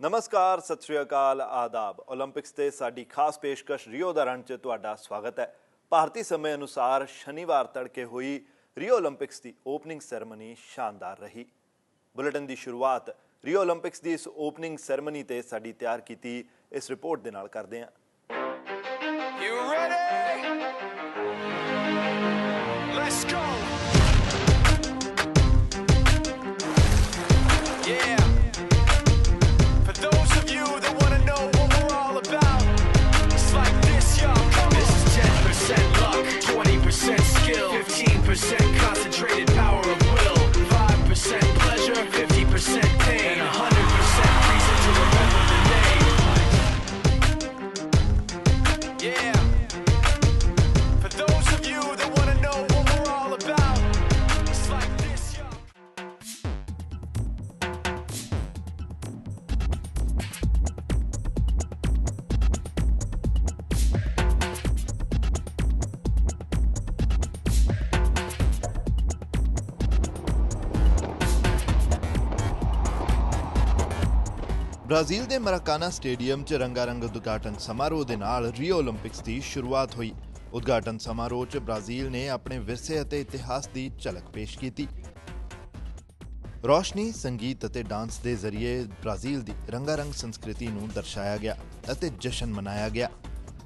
ਨਮਸਕਾਰ, ਸਤਿ ਸ਼੍ਰੀ ਅਕਾਲ, ਆਦਾਬ। 올림픽ਸ ਤੇ ਸਾਡੀ ਖਾਸ ਪੇਸ਼ਕਸ਼ ਰਿਓ ਦਾ ਰਣ 'ਚ ਤੁਹਾਡਾ ਸਵਾਗਤ ਹੈ। ਭਾਰਤੀ ਸਮੇਂ ਅਨੁਸਾਰ ਸ਼ਨੀਵਾਰ ਤੜਕੇ ਹੋਈ ਰਿਓ 올림픽ਸ ਦੀ ਓਪਨਿੰਗ ਸੈਰਮਨੀ ਸ਼ਾਨਦਾਰ ਰਹੀ। ਬੁਲੇਟਿਨ ਦੀ ਸ਼ੁਰੂਆਤ ਰਿਓ 올림픽ਸ ਦੀ ਇਸ ਓਪਨਿੰਗ ਸੈਰਮਨੀ ਤੇ ਸਾਡੀ ਤਿਆਰ ਕੀਤੀ। ਇਸ ਰਿਪੋਰਟ ਦੇ ਨਾਲ ਕਰਦੇ ਹਾਂ। ਬ੍ਰਾਜ਼ੀਲ ਦੇ ਮਰਾਕਾਨਾ ਸਟੇਡੀਅਮ 'ਚ ਰੰਗਾਰੰਗ ਉਦਘਾਟਨ ਸਮਾਰੋਹ ਦੇ ਨਾਲ ਰੀਓ 올림픽ਸ ਦੀ ਸ਼ੁਰੂਆਤ ਹੋਈ। ਉਦਘਾਟਨ ਸਮਾਰੋਹ 'ਚ ਬ੍ਰਾਜ਼ੀਲ ਨੇ ਆਪਣੇ ਵਿਰਸੇ ਅਤੇ ਇਤਿਹਾਸ ਦੀ ਝਲਕ ਪੇਸ਼ ਕੀਤੀ। ਰੋਸ਼ਨੀ, ਸੰਗੀਤ ਅਤੇ ਡਾਂਸ ਦੇ ਜ਼ਰੀਏ ਬ੍ਰਾਜ਼ੀਲ ਦੀ ਰੰਗਾਰੰਗ ਸੰਸਕ੍ਰਿਤੀ ਨੂੰ ਦਰਸਾਇਆ ਗਿਆ ਅਤੇ ਜਸ਼ਨ ਮਨਾਇਆ ਗਿਆ।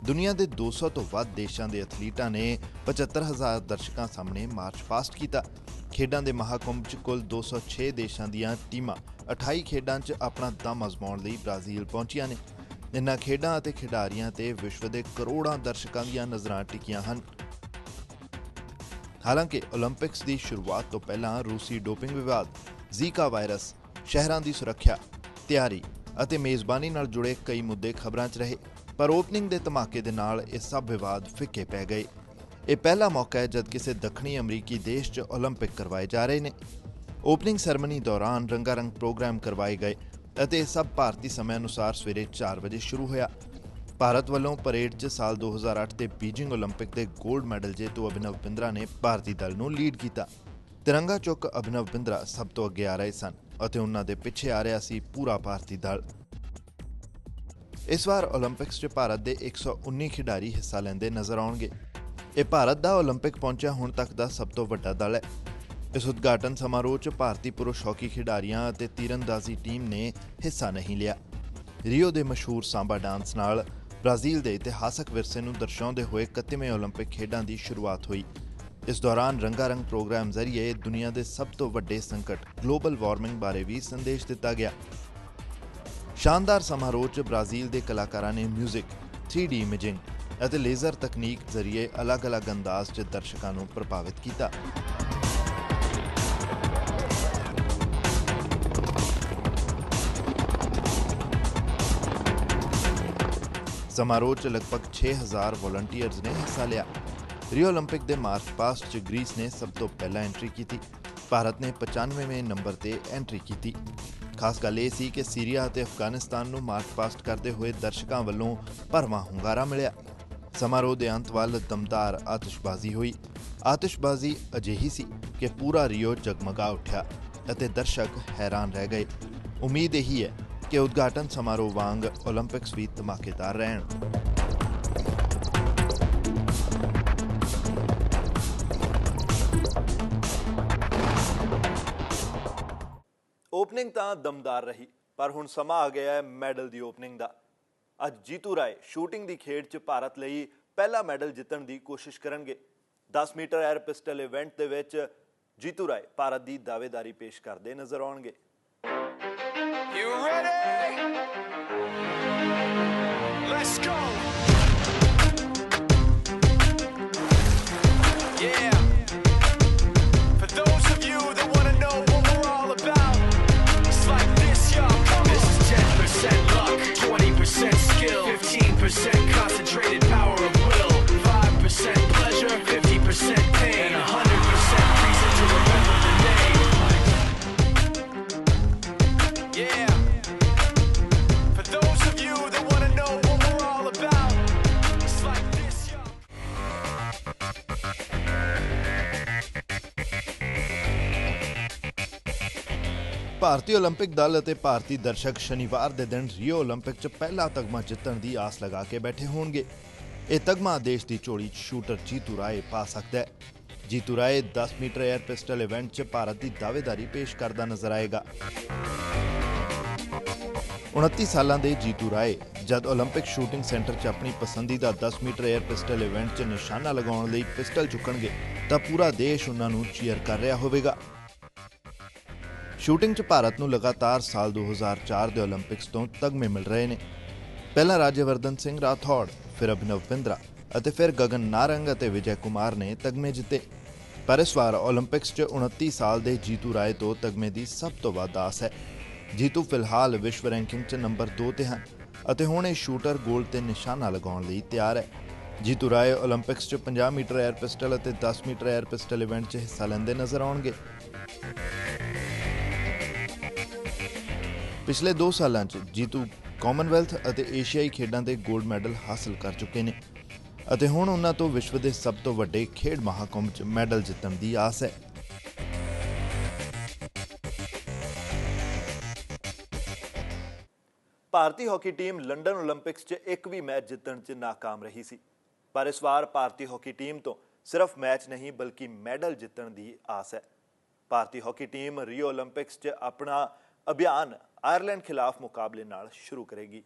ਦੁਨੀਆ ਦੇ 200 ਤੋਂ ਵੱਧ ਦੇਸ਼ਾਂ ਦੇ ਅਥਲੀਟਾਂ ਨੇ 75000 ਦਰਸ਼ਕਾਂ ਸਾਹਮਣੇ ਮਾਰਚ ਫਾਸਟ ਕੀਤਾ। ਖੇਡਾਂ ਦੇ ਮਹਾਕੁੰਭ 'ਚ ਕੁੱਲ 206 ਦੇਸ਼ਾਂ ਦੀਆਂ ਟੀਮਾਂ 28 ਖੇਡਾਂ 'ਚ ਆਪਣਾ ਦਮ ਅਜ਼ਮਾਉਣ ਲਈ ਬ੍ਰਾਜ਼ੀਲ ਪਹੁੰਚੀਆਂ ਨੇ। ਇਨ੍ਹਾਂ ਖੇਡਾਂ ਅਤੇ ਖਿਡਾਰੀਆਂ ਤੇ ਵਿਸ਼ਵ ਦੇ ਕਰੋੜਾਂ ਦਰਸ਼ਕਾਂ ਦੀਆਂ ਨਜ਼ਰਾਂ ਟਿਕੀਆਂ ਹਨ। ਹਾਲਾਂਕਿ 올림픽ਸ ਦੀ ਸ਼ੁਰੂਆਤ ਤੋਂ ਪਹਿਲਾਂ ਰੂਸੀ ਡੋਪਿੰਗ ਵਿਵਾਦ, ਜ਼ੀਕਾ ਵਾਇਰਸ, ਸ਼ਹਿਰਾਂ ਦੀ ਸੁਰੱਖਿਆ, ਤਿਆਰੀ ਅਤੇ ਮੇਜ਼ਬਾਨੀ ਨਾਲ ਜੁੜੇ ਕਈ ਮੁੱਦੇ ਖਬਰਾਂ 'ਚ ਰਹੇ, ਪਰ ਓਪਨਿੰਗ ਦੇ ਧਮਾਕੇ ਦੇ ਨਾਲ ਇਹ ਸਭ ਵਿਵਾਦ ਫਿੱਕੇ ਪੈ ਗਏ। ਇਹ ਪਹਿਲਾ ਮੌਕਾ ਹੈ ਜਦ ਕਿਸੇ ਦੱਖਣੀ ਅਮਰੀਕੀ ਦੇਸ਼ 'ਚ 올림픽 ਕਰਵਾਏ ਜਾ ਰਹੇ ਨੇ। ਓਪਨਿੰਗ ਸੈਰਮਨੀ ਦੌਰਾਨ ਰੰਗਾਰੰਗ ਪ੍ਰੋਗਰਾਮ ਕਰਵਾਏ ਗਏ ਅਤੇ ਸਭ ਭਾਰਤੀ ਸਮੇਂ ਅਨੁਸਾਰ ਸਵੇਰੇ 4 ਵਜੇ ਸ਼ੁਰੂ ਹੋਇਆ। ਭਾਰਤ ਵੱਲੋਂ ਪਰੇਡ 'ਚ ਸਾਲ 2008 ਦੇ ਬੀਜਿੰਗ 올림픽 ਦੇ 골ਡ ਮੈਡਲ ਜੇਤੂ ਅਭਿਨਵ ਬਿੰਦਰਾ ਨੇ ਭਾਰਤੀ ਦਲ ਨੂੰ ਲੀਡ ਕੀਤਾ। ਤਿਰੰਗਾ ਚੁੱਕ ਅਭਿਨਵ ਬਿੰਦਰਾ ਸਭ ਤੋਂ ਅੱਗੇ ਆ ਰਹੇ ਸਨ ਅਤੇ ਉਹਨਾਂ ਦੇ ਪਿੱਛੇ ਆ ਰਿਹਾ ਸੀ ਪੂਰਾ ਭਾਰਤੀ ਦਲ। ਇਸ ਵਾਰ 올림픽ਸ 'ਚ ਭਾਰਤ ਦੇ 119 ਖਿਡਾਰੀ ਹਿੱਸਾ ਲੈਂਦੇ ਨਜ਼ਰ ਆਉਣਗੇ। ਇਹ ਭਾਰਤ ਦਾ 올림픽 ਪਹੁੰਚਿਆ ਹੁਣ ਤੱਕ ਦਾ ਸਭ ਤੋਂ ਵੱਡਾ ਦਲ ਹੈ ਇਸ ਉਦਘਾਟਨ ਸਮਾਰੋਹ 'ਚ ਭਾਰਤੀ ਪੁਰਸ਼ ਹਾਕੀ ਖਿਡਾਰੀਆਂ ਅਤੇ ਤੀਰੰਦਾਜ਼ੀ ਟੀਮ ਨੇ ਹਿੱਸਾ ਨਹੀਂ ਲਿਆ ਰੀਓ ਦੇ ਮਸ਼ਹੂਰ ਸਾਂਬਾ ਡਾਂਸ ਨਾਲ ਬ੍ਰਾਜ਼ੀਲ ਦੇ ਇਤਿਹਾਸਕ ਵਿਰਸੇ ਨੂੰ ਦਰਸਾਉਂਦੇ ਹੋਏ 31ਵੇਂ 올림픽 ਖੇਡਾਂ ਦੀ ਸ਼ੁਰੂਆਤ ਹੋਈ ਇਸ ਦੌਰਾਨ ਰੰਗਾਰੰਗ ਪ੍ਰੋਗਰਾਮ ਜ਼ਰੀਏ ਦੁਨੀਆ ਦੇ ਸਭ ਤੋਂ ਵੱਡੇ ਸੰਕਟ ਗਲੋਬਲ ਵਾਰਮਿੰਗ ਬਾਰੇ ਵੀ ਸੰਦੇਸ਼ ਦਿੱਤਾ ਗਿਆ ਸ਼ਾਨਦਾਰ ਸਮਾਰੋਹ 'ਚ ਬ੍ਰਾਜ਼ੀਲ ਦੇ ਕਲਾਕਾਰਾਂ ਨੇ 뮤직 3D ਇਮੇਜਿੰਗ ਅਤੇ ਲੇਜ਼ਰ ਤਕਨੀਕ ਜ਼ਰੀਏ ਅਲੱਗ-ਅਲੱਗ ਅੰਦਾਜ਼ 'ਚ ਦਰਸ਼ਕਾਂ ਨੂੰ ਪ੍ਰਭਾਵਿਤ ਕੀਤਾ ਸਮਾਰੋਹ 'ਚ ਲਗਭਗ 6000 ਵੋਲੰਟੀਅਰਸ ਨੇ ਹਿੱਸਾ ਲਿਆ ਰਿਓ 올림픽 ਦੇ ਮਾਰਚ ਪਾਸਟ 'ਚ ਗ੍ਰੀਸ ਨੇ ਸਭ ਤੋਂ ਪਹਿਲਾਂ ਐਂਟਰੀ ਕੀਤੀ ਭਾਰਤ ਨੇ 95ਵੇਂ ਨੰਬਰ ਤੇ ਐਂਟਰੀ ਕੀਤੀ ਖਾਸ ਗੱਲ ਇਹ ਸੀ ਕਿ ਸੀਰੀਆ ਅਤੇ ਅਫਗਾਨਿਸਤਾਨ ਨੂੰ ਮਾਰਚ ਪਾਸਟ ਕਰਦੇ ਹੋਏ ਦਰਸ਼ਕਾਂ ਵੱਲੋਂ ਭਰਵਾਂ ਹੁੰਗਾਰਾ ਮਿਲਿਆ ਸਮਾਰੋਹ ਦੇ ਅੰਤ ਵੱਲ ਦਮਦਾਰ ਆਤਿਸ਼ਬਾਜ਼ੀ ਹੋਈ। ਆਤਿਸ਼ਬਾਜ਼ੀ ਅਜਿਹੀ ਸੀ ਕਿ ਪੂਰਾ ਰਿਓ ਜਗਮਗਾ ਉੱਠਿਆ ਅਤੇ ਦਰਸ਼ਕ ਹੈਰਾਨ ਰਹਿ ਗਏ। ਉਮੀਦ ਇਹੀ ਹੈ ਕਿ ਉਦਘਾਟਨ ਸਮਾਰੋਹ ਵਾਂਗ 올림픽ਸ ਵੀ ਧਮਾਕੇਦਾਰ ਰਹਿਣ। ਓਪਨਿੰਗ ਤਾਂ ਦਮਦਾਰ ਰਹੀ, ਪਰ ਹੁਣ ਸਮਾਂ ਆ ਗਿਆ ਹੈ ਮੈਡਲ ਦੀ ਓਪਨਿੰਗ ਦਾ। ਅੱਜ ਜੀਤੂ ਰਾਏ ਸ਼ੂਟਿੰਗ ਦੀ ਖੇਡ 'ਚ ਭਾਰਤ ਲਈ ਪਹਿਲਾ ਮੈਡਲ ਜਿੱਤਣ ਦੀ ਕੋਸ਼ਿਸ਼ ਕਰਨਗੇ। 10 ਮੀਟਰ 에ਅਰ ਪਿਸਟਲ ਇਵੈਂਟ ਦੇ ਵਿੱਚ ਜੀਤੂ ਰਾਏ ਭਾਰਤ ਦੀ ਦਾਅਵੇਦਾਰੀ ਪੇਸ਼ ਕਰਦੇ ਨਜ਼ਰ ਆਉਣਗੇ। 100% concentrated. ਭਾਰਤੀ 올림픽 ਦਲ ਅਤੇ ਭਾਰਤੀ ਦਰਸ਼ਕ ਸ਼ਨੀਵਾਰ ਦੇ ਦਿਨ ਰਿਓ 올림픽 'ਚ ਪਹਿਲਾ ਤਗਮਾ ਜਿੱਤਣ ਦੀ ਆਸ ਲਗਾ ਕੇ ਬੈਠੇ ਹੋਣਗੇ। ਇਹ ਤਗਮਾ ਦੇਸ਼ ਦੀ ਝੋਲੀ ਸ਼ੂਟਰ ਜੀਤੂ ਰਾਏ ਪਾ ਸਕਦਾ ਹੈ। Jitu Rai 10 metre air pistol event 'ਚ ਭਾਰਤ ਦੀ ਦਾਅਵੇਦਾਰੀ ਪੇਸ਼ ਕਰਦਾ ਨਜ਼ਰ ਆਏਗਾ। 29 ਸਾਲਾਂ ਦੇ ਜੀਤੂ ਰਾਏ ਜਦ 올림픽 ਸ਼ੂਟਿੰਗ ਸੈਂਟਰ 'ਚ ਆਪਣੀ ਪਸੰਦੀਦਾ 10 ਮੀਟਰ 에ਅਰ ਪਿਸਟਲ ਇਵੈਂਟ 'ਚ ਨਿਸ਼ਾਨਾ ਲਗਾਉਣ ਲਈ ਪਿਸਟਲ ਚੁੱਕਣਗੇ ਤਾਂ ਪੂਰਾ ਦੇਸ਼ ਉਹਨਾਂ ਨੂੰ ਚੀਅਰ ਕਰ ਰਿਹਾ ਹੋਵੇਗਾ। ਸ਼ੂਟਿੰਗ 'ਚ ਭਾਰਤ ਨੂੰ ਲਗਾਤਾਰ ਸਾਲ 2004 ਦੇ 올림픽ਸ ਤੋਂ ਤਗਮੇ ਮਿਲ ਰਹੇ ਨੇ। ਪਹਿਲਾਂ ਰਾਜਵਰਧਨ ਸਿੰਘ ਰਾਠੌੜ, ਫਿਰ ਅਭਿਨਵ ਬਿੰਦਰਾ ਅਤੇ ਫਿਰ ਗਗਨ ਨਾਰੰਗ ਅਤੇ ਵਿਜੇ ਕੁਮਾਰ ਨੇ ਤਗਮੇ ਜਿੱਤੇ। ਪਰ ਇਸ ਵਾਰ 올림픽ਸ 'ਚ 29 ਸਾਲ ਦੇ ਜੀਤੂ ਰਾਏ ਤੋਂ ਤਗਮੇ ਦੀ ਸਭ ਤੋਂ ਵੱਧ ਆਸ ਹੈ। ਜੀਤੂ ਫਿਲਹਾਲ ਵਿਸ਼ਵ ਰੈਂਕਿੰਗ 'ਚ ਨੰਬਰ 2 ਤੇ ਹਨ ਅਤੇ ਹੁਣ ਇਹ ਸ਼ੂਟਰ ਗੋਲ ਤੇ ਨਿਸ਼ਾਨਾ ਲਗਾਉਣ ਲਈ ਤਿਆਰ ਹੈ। ਜੀਤੂ ਰਾਏ 올림픽ਸ 'ਚ 50 ਮੀਟਰ 에ਅਰ ਪਿਸਟਲ ਅਤੇ 10 ਮੀਟਰ 에ਅਰ ਪਿਸਟਲ ਇਵੈਂਟ 'ਚ ਹਿੱਸਾ ਲੈਂਦੇ ਨਜ਼ਰ ਆਉਣਗੇ। ਪਿਛਲੇ 2 ਸਾਲਾਂ 'ਚ ਜੀਤੂ ਕਾਮਨਵੈਲਥ ਅਤੇ ਏਸ਼ੀਆਈ ਖੇਡਾਂ ਦੇ 골ਡ ਮੈਡਲ ਹਾਸਲ ਕਰ ਚੁੱਕੇ ਨੇ। ਅਤੇ ਹੁਣ ਉਹਨਾਂ ਤੋਂ ਵਿਸ਼ਵ ਦੇ ਸਭ ਤੋਂ ਵੱਡੇ ਖੇਡ ਮਹਾਕੁੰਭ 'ਚ ਮੈਡਲ ਜਿੱਤਣ ਦੀ ਆਸ ਹੈ। ਭਾਰਤੀ ਹਾਕੀ ਟੀਮ ਲੰਡਨ 올림픽ਸ 'ਚ ਇੱਕ ਵੀ ਮੈਚ ਜਿੱਤਣ 'ਚ ناکਾਮ ਰਹੀ ਸੀ। ਪਰ ਇਸ ਵਾਰ ਭਾਰਤੀ ਹਾਕੀ ਟੀਮ ਤੋਂ ਸਿਰਫ ਮੈਚ ਨਹੀਂ, ਬਲਕਿ ਮੈਡਲ ਜਿੱਤਣ ਦੀ ਆਸ ਹੈ। ਭਾਰਤੀ ਹਾਕੀ ਟੀਮ ਰੀਓ 올림픽ਸ 'ਚ ਆਪਣਾ ਅਭਿਆਨ ਆਇਰਲੈਂਡ ਖਿਲਾਫ ਮੁਕਾਬਲੇ ਨਾਲ ਸ਼ੁਰੂ ਕਰੇਗੀ।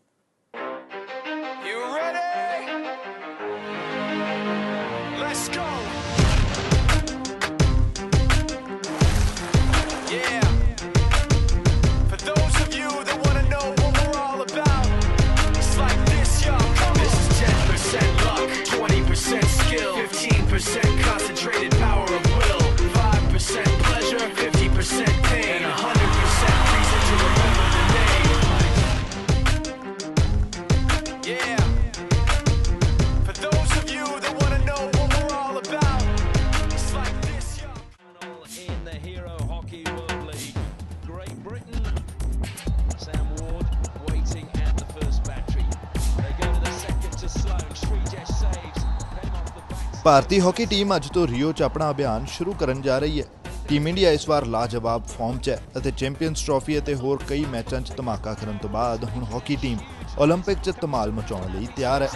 ਭਾਰਤੀ ਹਾਕੀ ਟੀਮ ਅੱਜ ਤੋਂ ਰਿਓ 'ਚ ਆਪਣਾ ਅਭਿਆਨ ਸ਼ੁਰੂ ਕਰਨ ਜਾ ਰਹੀ ਹੈ। ਟੀਮ ਇੰਡੀਆ ਇਸ ਵਾਰ ਲਾਜਵਾਬ ਫਾਰਮ 'ਚ ਹੈ ਅਤੇ ਚੈਂਪੀਅਨਸ ਟਰਾਫੀ ਅਤੇ ਹੋਰ ਕਈ ਮੈਚਾਂ 'ਚ ਧਮਾਕਾ ਕਰਨ ਤੋਂ ਬਾਅਦ ਹੁਣ ਹਾਕੀ ਟੀਮ 올림픽 'ਚ ਧਮਾਲ ਮਚਾਉਣ ਲਈ ਤਿਆਰ ਹੈ।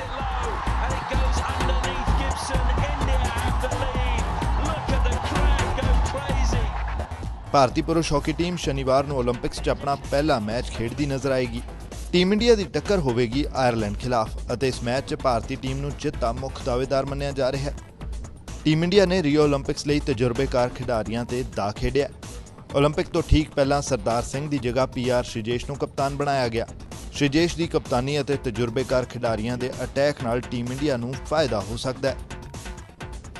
ਭਾਰਤੀ ਪੁਰਸ਼ ਹਾਕੀ ਟੀਮ ਸ਼ਨੀਵਾਰ ਨੂੰ 올림픽ਸ 'ਚ ਆਪਣਾ ਪਹਿਲਾ ਮੈਚ ਖੇਡਦੀ ਨਜ਼ਰ ਆਏਗੀ। ਟੀਮ ਇੰਡੀਆ ਦੀ ਟੱਕਰ ਹੋਵੇਗੀ ਆਇਰਲੈਂਡ ਖਿਲਾਫ ਅਤੇ ਇਸ ਮੈਚ 'ਚ ਭਾਰਤੀ ਟੀਮ ਨੂੰ ਜਿੱਤ ਦਾ ਮੁੱਖ ਦਾਅਵੇਦਾਰ ਮੰਨਿਆ ਜਾ ਰਿਹਾ ਹੈ। ਟੀਮ ਇੰਡੀਆ ਨੇ ਰੀਓ 올림픽ਸ ਲਈ ਤਜਰਬੇਕਾਰ ਖਿਡਾਰੀਆਂ ਤੇ ਦਾ ਖੇਡਿਆ। 올림픽 ਤੋਂ ਠੀਕ ਪਹਿਲਾਂ ਸਰਦਾਰ ਸਿੰਘ ਦੀ ਜਗ੍ਹਾ ਪੀਆਰ ਸ਼੍ਰੀਜੇਸ਼ ਨੂੰ ਕਪਤਾਨ ਬਣਾਇਆ ਗਿਆ। ਸ਼੍ਰੀਜੇਸ਼ ਦੀ ਕਪਤਾਨੀ ਅਤੇ ਤਜਰਬੇਕਾਰ ਖਿਡਾਰੀਆਂ ਦੇ ਅਟੈਕ ਨਾਲ ਟੀਮ ਇੰਡੀਆ ਨੂੰ ਫਾਇਦਾ ਹੋ ਸਕਦਾ ਹੈ।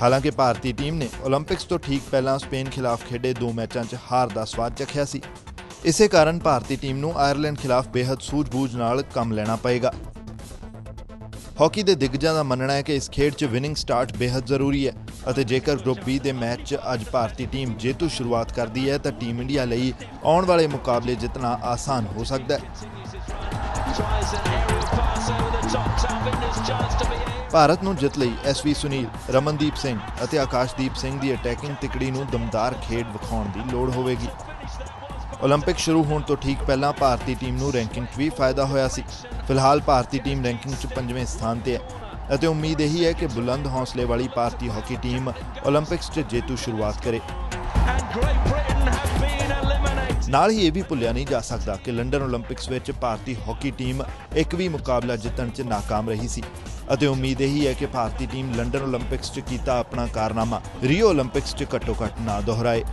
ਹਾਲਾਂਕਿ ਭਾਰਤੀ ਟੀਮ ਨੇ 올림픽ਸ ਤੋਂ ਠੀਕ ਪਹਿਲਾਂ ਸਪੇਨ ਖਿਲਾਫ ਖੇਡੇ ਦੋ ਮੈਚਾਂ 'ਚ ਹਾਰ ਦਾ ਸਵਾਦ ਚੱਖਿਆ ਸੀ। ਇਸੇ ਕਾਰਨ ਭਾਰਤੀ ਟੀਮ ਨੂੰ ਆਇਰਲੈਂਡ ਖਿਲਾਫ ਬੇहद ਸੂਝ-ਬੂਝ ਨਾਲ ਕੰਮ ਲੈਣਾ ਪਏਗਾ ਹਾਕੀ ਦੇ ਦਿੱਗਜਾਂ ਦਾ ਮੰਨਣਾ ਹੈ ਕਿ ਇਸ ਖੇਡ 'ਚ ਵਿਨਿੰਗ ਸਟਾਰਟ ਬੇहद ਜ਼ਰੂਰੀ ਹੈ ਅਤੇ ਜੇਕਰ ਗਰੁੱਪ ਬੀ ਦੇ ਮੈਚ 'ਚ ਅੱਜ ਭਾਰਤੀ ਟੀਮ ਜੇਤੂ ਸ਼ੁਰੂਆਤ ਕਰਦੀ ਹੈ ਤਾਂ ਟੀਮ ਇੰਡੀਆ ਲਈ ਆਉਣ ਵਾਲੇ ਮੁਕਾਬਲੇ ਜਿੱਤਣਾ ਆਸਾਨ ਹੋ ਸਕਦਾ ਹੈ ਭਾਰਤ ਨੂੰ ਜਿੱਤ ਲਈ ਐਸਵੀ ਸੁਨੀਲ, ਰਮਨਦੀਪ ਸਿੰਘ ਅਤੇ ਆਕਾਸ਼ਦੀਪ ਸਿੰਘ ਦੀ ਅਟੈਕਿੰਗ ਟਿਕੜੀ ਨੂੰ ਦਮਦਾਰ ਖੇਡ ਵਿਖਾਉਣ ਦੀ ਲੋੜ ਹੋਵੇਗੀ। 올림픽 ਸ਼ੁਰੂ ਹੋਣ ਤੋਂ ਠੀਕ ਪਹਿਲਾਂ ਭਾਰਤੀ ਟੀਮ ਨੂੰ ਰੈਂਕਿੰਗ 'ਚ ਵੀ ਫਾਇਦਾ ਹੋਇਆ ਸੀ। ਫਿਲਹਾਲ ਭਾਰਤੀ ਟੀਮ ਰੈਂਕਿੰਗ 'ਚ 5ਵੇਂ ਸਥਾਨ ਤੇ ਹੈ ਅਤੇ ਉਮੀਦ ਇਹੀ ਹੈ ਕਿ ਬੁਲੰਦ ਹੌਸਲੇ ਵਾਲੀ ਭਾਰਤੀ ਹਾਕੀ ਟੀਮ 올림픽ਸ 'ਚ ਜੇਤੂ ਸ਼ੁਰੂਆਤ ਕਰੇ। ਨਾਲ ਹੀ ਇਹ ਵੀ ਭੁੱਲਿਆ ਨਹੀਂ ਜਾ ਸਕਦਾ ਕਿ ਲੰਡਨ 올림픽ਸ ਵਿੱਚ ਭਾਰਤੀ ਹਾਕੀ ਟੀਮ ਇੱਕ ਵੀ ਮੁਕਾਬਲਾ ਜਿੱਤਣ 'ਚ ناکਾਮ ਰਹੀ ਸੀ। ਅਤੇ ਉਮੀਦ ਇਹੀ ਹੈ ਕਿ ਭਾਰਤੀ ਟੀਮ ਲੰਡਨ 올림픽ਸ 'ਚ ਕੀਤਾ ਆਪਣਾ ਕਾਰਨਾਮਾ। ਰੀਓ 올림픽ਸ 'ਚ ਘੱਟੋ-ਘੱਟ ਨਾ ਦੁਹਰਾਏ।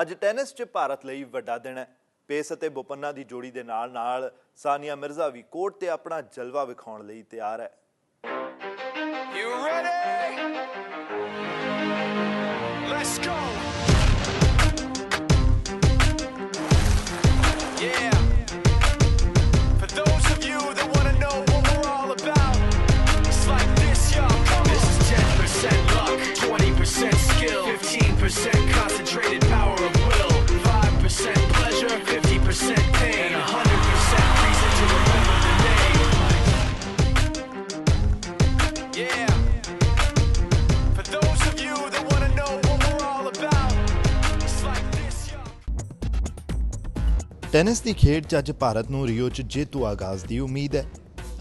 ਅੱਜ ਟੈਨਿਸ 'ਚ ਭਾਰਤ ਲਈ ਵੱਡਾ ਦਿਨ ਹੈ ਪੇਸ ਅਤੇ ਬੋਪੰਨਾ ਦੀ ਜੋੜੀ ਦੇ ਨਾਲ-ਨਾਲ ਸਾਨੀਆ ਮਿਰਜ਼ਾ ਵੀ ਕੋਰਟ ਤੇ ਆਪਣਾ ਜਲਵਾ ਵਿਖਾਉਣ ਲਈ ਤਿਆਰ ਹੈ You ready? Let's go. Yeah. Tennis ਦੀ ਖੇਡ 'ਚ ਅੱਜ ਭਾਰਤ ਨੂੰ ਰਿਓ 'ਚ ਜੇਤੂ ਆਗਾਜ਼ ਦੀ ਉਮੀਦ ਹੈ।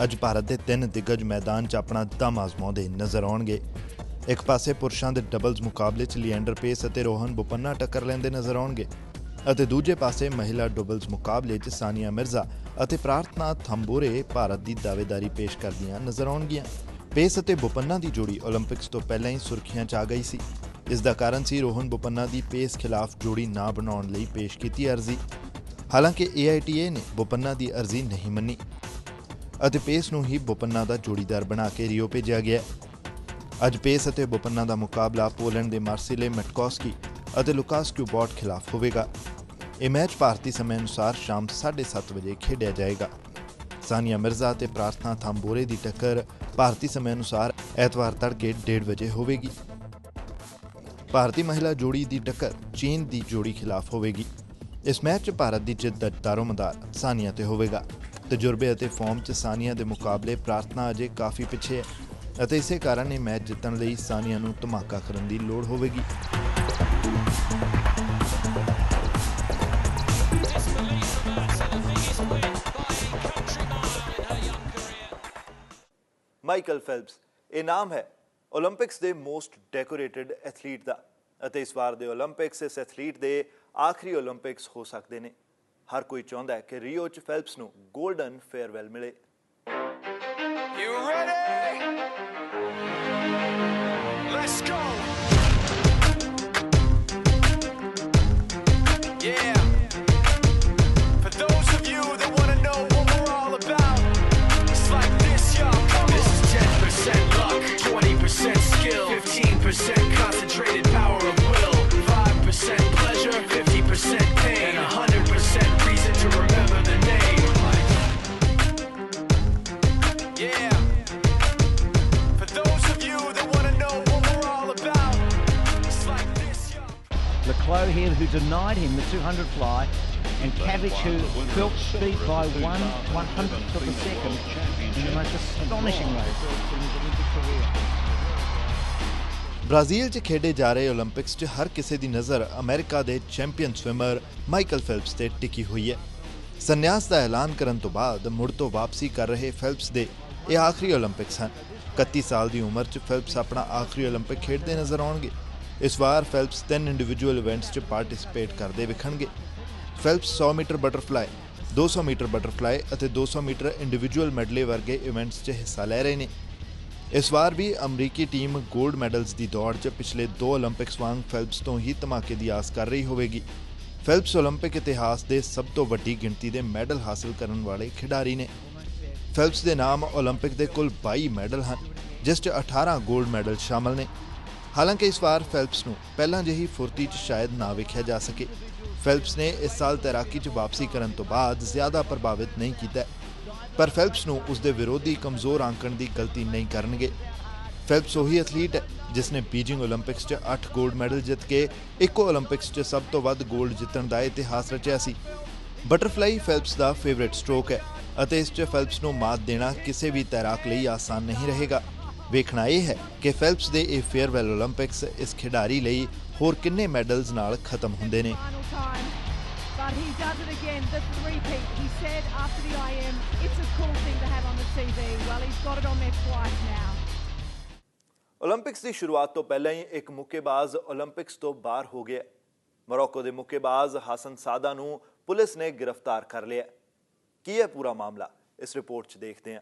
ਅੱਜ ਭਾਰਤ ਦੇ ਤਿੰਨ ਦਿਗਜ ਮੈਦਾਨ 'ਚ ਆਪਣਾ ਦਮ ਆਜ਼ਮਾਉਂਦੇ ਨਜ਼ਰ ਆਉਣਗੇ। ਇੱਕ ਪਾਸੇ ਪੁਰਸ਼ਾਂ ਦੇ ਡਬਲਜ਼ ਮੁਕਾਬਲੇ 'ਚ ਲੀਐਂਡਰ ਪੇਸ ਅਤੇ ਰੋਹਨ ਬੋਪੰਨਾ ਟੱਕਰ ਲੈਂਦੇ ਨਜ਼ਰ ਆਉਣਗੇ ਅਤੇ ਦੂਜੇ ਪਾਸੇ ਮਹਿਲਾ ਡਬਲਸ ਮੁਕਾਬਲੇ 'ਚ ਸਾਨੀਆ ਮਿਰਜ਼ਾ ਅਤੇ ਪ੍ਰਾਰਥਨਾ ਥੰਬੋਰੇ ਭਾਰਤ ਦੀ ਦਾਅਵੇਦਾਰੀ ਪੇਸ਼ ਕਰਦੀਆਂ ਨਜ਼ਰ ਆਉਣਗੀਆਂ। ਪੇਸ ਅਤੇ ਬੋਪੰਨਾ ਦੀ ਜੋੜੀ 올림픽ਸ ਤੋਂ ਪਹਿਲਾਂ ਹੀ ਸੁਰਖੀਆਂ 'ਚ ਆ ਗਈ ਸੀ। ਇਸ ਦਾ ਕਾਰਨ ਸੀ ਰੋਹਨ ਬੋਪੰਨਾ ਦੀ ਪੇਸ ਖਿਲਾਫ ਜੋੜੀ ਨਾ ਬਣਾਉਣ ਲਈ ਪੇਸ਼ ਕੀਤੀ ਅਰਜ਼ੀ। ਹਾਲਾਂਕਿ AITA ਨੇ ਬੋਪੰਨਾ ਦੀ ਅਰਜ਼ੀ ਨਹੀਂ ਮੰਨੀ ਅਤੇ ਪੇਸ ਨੂੰ ਹੀ ਬੋਪੰਨਾ ਦਾ ਜੋੜੀਦਾਰ ਬਣਾ ਕੇ ਰਿਓ ਭੇਜਿਆ ਗਿਆ ਅੱਜ ਪੇਸ ਅਤੇ ਬੋਪੰਨਾ ਦਾ ਮੁਕਾਬਲਾ ਪੋਲੈਂਡ ਦੇ ਮਾਰਸੀਲੇ ਮੈਟਕੋਸਕੀ ਅਤੇ ਲੁਕਾਸ ਕਿਊਬੋਟ ਖਿਲਾਫ ਹੋਵੇਗਾ। ਇਹ ਮੈਚ ਭਾਰਤੀ ਸਮੇਂ ਅਨੁਸਾਰ ਸ਼ਾਮ 7:30 ਵਜੇ ਖੇਡਿਆ ਜਾਏਗਾ। ਸਾਨੀਆ ਮਿਰਜ਼ਾ ਅਤੇ ਪ੍ਰਾਰਥਨਾ ਥੰਬੋਰੇ ਦੀ ਟੱਕਰ ਭਾਰਤੀ ਸਮੇਂ ਅਨੁਸਾਰ ਐਤਵਾਰ ਤੜਕੇ 1:30 ਵਜੇ ਹੋਵੇਗੀ। ਭਾਰਤੀ ਮਹਿਲਾ ਜੋੜੀ ਦੀ ਟੱਕਰ ਚੀਨ ਦੀ ਜੋੜੀ ਖਿਲਾਫ ਹੋਵੇਗੀ। ਇਸ ਮੈਚ 'ਚ ਭਾਰਤ ਦੀ ਜਿੱਤ ਦਾ ਦਾਰੋਮਦਾਰ ਸਾਨੀਆ ਤੇ ਹੋਵੇਗਾ। ਤਜਰਬੇ ਅਤੇ ਫਾਰਮ 'ਚ ਸਾਨੀਆ ਦੇ ਮੁਕਾਬਲੇ ਪ੍ਰਾਰਥਨਾ ਅਜੇ ਕਾਫੀ ਪਿੱਛੇ ਹੈ ਅਤੇ ਇਸੇ ਕਾਰਨ ਇਹ ਮੈਚ ਜਿੱਤਣ ਲਈ ਸਾਨੀਆ ਨੂੰ ਧਮਾਕਾ ਕਰਨ ਦੀ ਲੋੜ ਹੋਵੇਗੀ। ਮਾਈਕਲ ਫੈਲਪਸ, ਇਹ ਨਾਮ ਹੈ 올림픽ਸ ਦੇ ਮੋਸਟ ਡੈਕੋਰੇਟਿਡ ਐਥਲੀਟ ਦਾ ਅਤੇ ਇਸ ਵਾਰ ਦੇ 올림픽ਸ ਇਸ ਐਥਲੀਟ ਦੇ ਆਖਰੀ 올림픽ਸ ਹੋ ਸਕਦੇ ਨੇ। ਹਰ ਕੋਈ ਚਾਹੁੰਦਾ ਹੈ ਕਿ ਰੀਓ 'ਚ ਫੈਲਪਸ ਨੂੰ 골ਡਨ ਫੇਅਰਵੈਲ ਮਿਲੇ you ready let's Yeah. For those of you that want to know what we're all about, it's like this, y'all. This is 10% luck, 20% skill, 15% Hill, who denied him the 200 fly, and Cavage, who Phelps beat by one one hundredth of a second in the most astonishing race. Brazil 'ਚ ਖੇਡੇ ਜਾ ਰਹੇ 올림픽ਸ 'ਚ ਹਰ ਕਿਸੇ ਦੀ ਨਜ਼ਰ America ਦੇ champion swimmer Michael ਫੈਲਪਸ ਤੇ ਟਿਕੀ ਹੋਈ ਹੈ। ਸੰਨਿਆਸ ਦਾ ਐਲਾਨ ਕਰਨ ਤੋਂ ਬਾਅਦ ਮੁੜ ਤੋਂ ਵਾਪਸੀ ਕਰ ਰਹੇ ਫੈਲਪਸ ਦੇ ਇਹ ਆਖਰੀ 올림픽ਸ ਹਨ। 31 ਸਾਲ ਦੀ ਉਮਰ 'ਚ ਫੈਲਪਸ ਆਪਣਾ ਆਖਰੀ 올림픽 ਖੇਡਦੇ ਨਜ਼ਰ ਆਉਣਗੇ। ਇਸ ਵਾਰ ਫੈਲਪਸ ਤਿੰਨ ਇੰਡੀਵਿਜੂਅਲ ਇਵੈਂਟਸ 'ਚ ਪਾਰਟਿਸਿਪੇਟ ਕਰਦੇ ਵਿਖਣਗੇ। Phelps 100 metre butterfly 200 metre butterfly ਅਤੇ 200 ਮੀਟਰ ਇੰਡੀਵਿਜੂਅਲ ਮੈਡਲੇ ਵਰਗੇ ਇਵੈਂਟਸ 'ਚ ਹਿੱਸਾ ਲੈ ਰਹੇ ਨੇ। ਇਸ ਵਾਰ ਵੀ ਅਮਰੀਕੀ ਟੀਮ 골ਡ ਮੈਡਲਸ ਦੀ ਦੌੜ 'ਚ ਪਿਛਲੇ ਦੋ 올림픽ਸ ਵਾਂਗ ਫੈਲਪਸ ਤੋਂ ਹੀ ਧਮਾਕੇ ਦੀ ਆਸ ਕਰ ਰਹੀ ਹੋਵੇਗੀ। ਫੈਲਪਸ 올림픽 ਇਤਿਹਾਸ ਦੇ ਸਭ ਤੋਂ ਵੱਡੀ ਗਿਣਤੀ ਦੇ ਮੈਡਲ ਹਾਸਲ ਕਰਨ ਵਾਲੇ ਖਿਡਾਰੀ ਨੇ। ਫੈਲਪਸ ਦੇ ਨਾਮ 올림픽 ਦੇ ਕੁੱਲ 22 ਮੈਡਲ ਹਨ, ਜਿਸ 'ਚ 18 골ਡ ਮੈਡਲ ਸ਼ਾਮਲ ਨੇ। ਹਾਲਾਂਕਿ ਇਸ ਵਾਰ ਫੈਲਪਸ ਨੂੰ ਪਹਿਲਾਂ ਜਿਹੀ ਫੁਰਤੀ 'ਚ ਸ਼ਾਇਦ ਨਾ ਵੇਖਿਆ ਜਾ ਸਕੇ। ਫੈਲਪਸ ਨੇ ਇਸ ਸਾਲ ਤੈਰਾਕੀ 'ਚ ਵਾਪਸੀ ਕਰਨ ਤੋਂ ਬਾਅਦ ਜ਼ਿਆਦਾ ਪ੍ਰਭਾਵਿਤ ਨਹੀਂ ਕੀਤਾ ਪਰ ਫੈਲਪਸ ਨੂੰ ਉਸ ਦੇ ਵਿਰੋਧੀ ਕਮਜ਼ੋਰ ਆਂਕਣ ਦੀ ਗਲਤੀ ਨਹੀਂ ਕਰਨਗੇ। ਫੈਲਪਸ ਉਹੀ ਐਥਲੀਟ ਹੈ ਜਿਸ ਨੇ ਬੀਜਿੰਗ 올림픽ਸ 'ਚ 8 골ਡ ਮੈਡਲ ਜਿੱਤ ਕੇ ਇੱਕੋ 올림픽ਸ 'ਚ ਸਭ ਤੋਂ ਵੱਧ 골ਡ ਜਿੱਤਣ ਦਾ ਇਤਿਹਾਸ ਰਚਿਆ ਸੀ। ਬਟਰਫਲਾਈ ਫੈਲਪਸ ਦਾ ਫੇਵਰਿਟ ਸਟ੍ਰੋਕ ਹੈ ਅਤੇ ਇਸ 'ਚ ਫੈਲਪਸ ਨੂੰ ਮਾਤ ਦੇਣਾ ਕਿਸੇ ਵੀ ਤੈਰਾਕ ਲਈ ਆਸਾਨ ਨਹੀਂ ਰਹੇਗਾ। ਵੇਖਣਾ ਇਹ ਹੈ ਕਿ ਫੈਲਪਸ ਦੇ ਇਹ ਫੇਅਰਵੈਲ 올림픽ਸ ਇਸ ਖਿਡਾਰੀ ਲਈ ਹੋਰ ਕਿੰਨੇ ਮੈਡਲਸ ਨਾਲ ਖਤਮ ਹੁੰਦੇ ਨੇ। ਓਲੰਪਿਕਸ ਦੀ ਸ਼ੁਰੂਆਤ ਤੋਂ ਪਹਿਲਾਂ ਹੀ ਇੱਕ ਮੁੱਕੇਬਾਜ਼ 올림픽ਸ ਤੋਂ ਬਾਹਰ ਹੋ ਗਿਆ। ਮੋਰੋਕੋ ਦੇ ਮੁੱਕੇਬਾਜ਼ ਹਸਨ ਸਾਦਾ ਨੂੰ ਪੁਲਿਸ ਨੇ ਗ੍ਰਿਫਤਾਰ ਕਰ ਲਿਆ। ਕੀ ਹੈ ਪੂਰਾ ਮਾਮਲਾ? ਇਸ ਰਿਪੋਰਟ 'ਚ ਦੇਖਦੇ ਹਾਂ।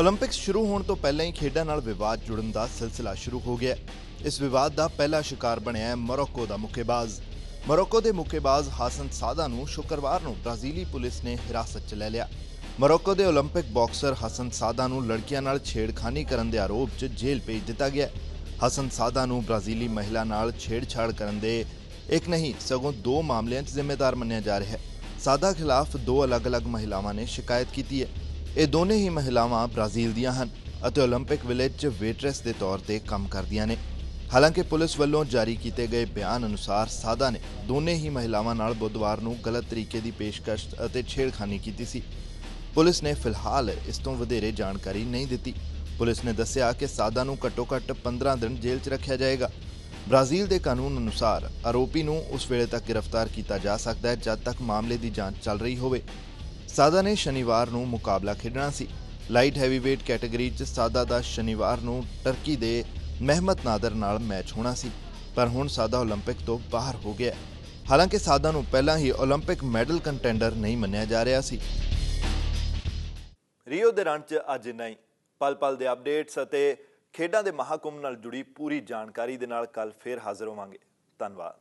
ਓਲੰਪਿਕਸ ਸ਼ੁਰੂ ਹੋਣ ਤੋਂ ਪਹਿਲਾਂ ਹੀ ਖੇਡਾਂ ਨਾਲ ਵਿਵਾਦ ਜੁੜਨ ਦਾ ਸਿਲਸਿਲਾ ਸ਼ੁਰੂ ਹੋ ਗਿਆ ਇਸ ਵਿਵਾਦ ਦਾ ਪਹਿਲਾ ਸ਼ਿਕਾਰ ਬਣਿਆ ਹੈ ਮੋਰੋਕੋ ਦਾ ਮੁੱਕੇਬਾਜ਼। ਮੋਰੋਕੋ ਦੇ ਮੁੱਕੇਬਾਜ਼ ਹਸਨ ਸਾਦਾ ਨੂੰ ਸ਼ੁੱਕਰਵਾਰ ਨੂੰ ਬ੍ਰਾਜ਼ੀਲੀ ਪੁਲਿਸ ਨੇ ਹਿਰਾਸਤ 'ਚ ਲੈ ਲਿਆ। ਮੋਰੋਕੋ ਦੇ ਓਲੰਪਿਕ ਬਾਕਸਰ ਹਸਨ ਸਾਦਾ ਨੂੰ ਲੜਕੀਆਂ ਨਾਲ ਛੇੜਖਾਨੀ ਕਰਨ ਦੇ ਆਰੋਪ 'ਚ ਜੇਲ੍ਹ ਭੇਜ ਦਿੱਤਾ ਗਿਆ ਹਸਨ ਸਾਦਾ ਨੂੰ ਬ੍ਰਾਜ਼ੀਲੀ ਮਹਿਲਾ ਨਾਲ ਛੇੜਛਾੜ ਕਰਨ ਦੇ ਇੱਕ ਨਹੀਂ, ਸਗੋਂ ਦੋ ਮਾਮਲਿਆਂ 'ਚ ਜ਼ਿੰਮੇਦਾਰ ਮੰਨਿਆ ਜਾ ਰਿਹਾ ਹੈ। ਸਾਦਾ ਖਿਲਾਫ ਦੋ ਅਲੱਗ-ਅਲੱਗ ਮਹਿਲਾਵਾਂ ਨੇ ਸ਼ਿਕਾਇਤ ਕੀਤੀ ਹੈ। ਇਹ ਦੋਨੇ ਹੀ ਮਹਿਲਾਵਾਂ ਬ੍ਰਾਜ਼ੀਲ ਦੀਆਂ ਹਨ ਅਤੇ 올림픽 ਵਿਲੇਜ 'ਚ ਵੇਟਰੈਸ ਦੇ ਤੌਰ ਤੇ ਕੰਮ ਕਰਦੀਆਂ ਨੇ ਹਾਲਾਂਕਿ ਪੁਲਿਸ ਵੱਲੋਂ ਜਾਰੀ ਕੀਤੇ ਗਏ ਬਿਆਨ ਅਨੁਸਾਰ ਸਾਦਾ ਨੇ ਦੋਨੇ ਹੀ ਮਹਿਲਾਵਾਂ ਨਾਲ ਬੁੱਧਵਾਰ ਨੂੰ ਗਲਤ ਤਰੀਕੇ ਦੀ ਪੇਸ਼ਕਸ਼ ਅਤੇ ਛੇੜਖਾਨੀ ਕੀਤੀ ਸੀ ਪੁਲਿਸ ਨੇ ਫਿਲਹਾਲ ਇਸ ਤੋਂ ਵਧੇਰੇ ਜਾਣਕਾਰੀ ਨਹੀਂ ਦਿੱਤੀ ਪੁਲਿਸ ਨੇ ਦੱਸਿਆ ਕਿ ਸਾਦਾ ਨੂੰ ਘੱਟੋ-ਘੱਟ 15 ਦਿਨ ਜੇਲ੍ਹ 'ਚ ਰੱਖਿਆ ਜਾਏਗਾ ਬ੍ਰਾਜ਼ੀਲ ਦੇ ਕਾਨੂੰਨ ਅਨੁਸਾਰ ਆਰੋਪੀ ਨੂੰ ਉਸ ਵੇਲੇ ਤੱਕ ਗ੍ਰਿਫਤਾਰ ਕੀਤਾ ਜਾ ਸਕਦਾ ਹੈ ਜਦ ਤੱਕ ਮਾਮਲੇ ਦੀ ਜਾਂਚ ਚੱਲ ਰਹੀ ਹੋਵੇ ਸਾਦਾ ਨੇ ਸ਼ਨੀਵਾਰ ਨੂੰ ਮੁਕਾਬਲਾ ਖੇਡਣਾ ਸੀ ਲਾਈਟ ਹੈਵੀਵੇਟ ਕੈਟਾਗਰੀ 'ਚ ਸਾਦਾ ਦਾ ਸ਼ਨੀਵਾਰ ਨੂੰ ਟਰਕੀ ਦੇ ਮਹਿਮਤ ਨਾਦਰ ਨਾਲ ਮੈਚ ਹੋਣਾ ਸੀ ਪਰ ਹੁਣ ਸਾਦਾ 올림픽 ਤੋਂ ਬਾਹਰ ਹੋ ਗਿਆ ਹੈ। ਹਾਲਾਂਕਿ ਸਾਦਾ ਨੂੰ ਪਹਿਲਾਂ ਹੀ 올림픽 ਮੈਡਲ ਕੰਟੈਂਡਰ ਨਹੀਂ ਮੰਨਿਆ ਜਾ ਰਿਹਾ ਸੀ ਰੀਓ ਦੇ ਰਨ 'ਚ ਅੱਜ ਇੰਨਾ ਹੀ ਪਲ ਪਲ ਦੇ ਅਪਡੇਟਸ ਅਤੇ ਖੇਡਾਂ ਦੇ ਮਹਾਕੁੰਭ ਨਾਲ ਜੁੜੀ ਪੂਰੀ ਜਾਣਕਾਰੀ ਦੇ ਨਾਲ ਕੱਲ ਫੇਰ ਹਾਜ਼ਰ ਹੋਵਾਂਗੇ ਧੰਨਵਾਦ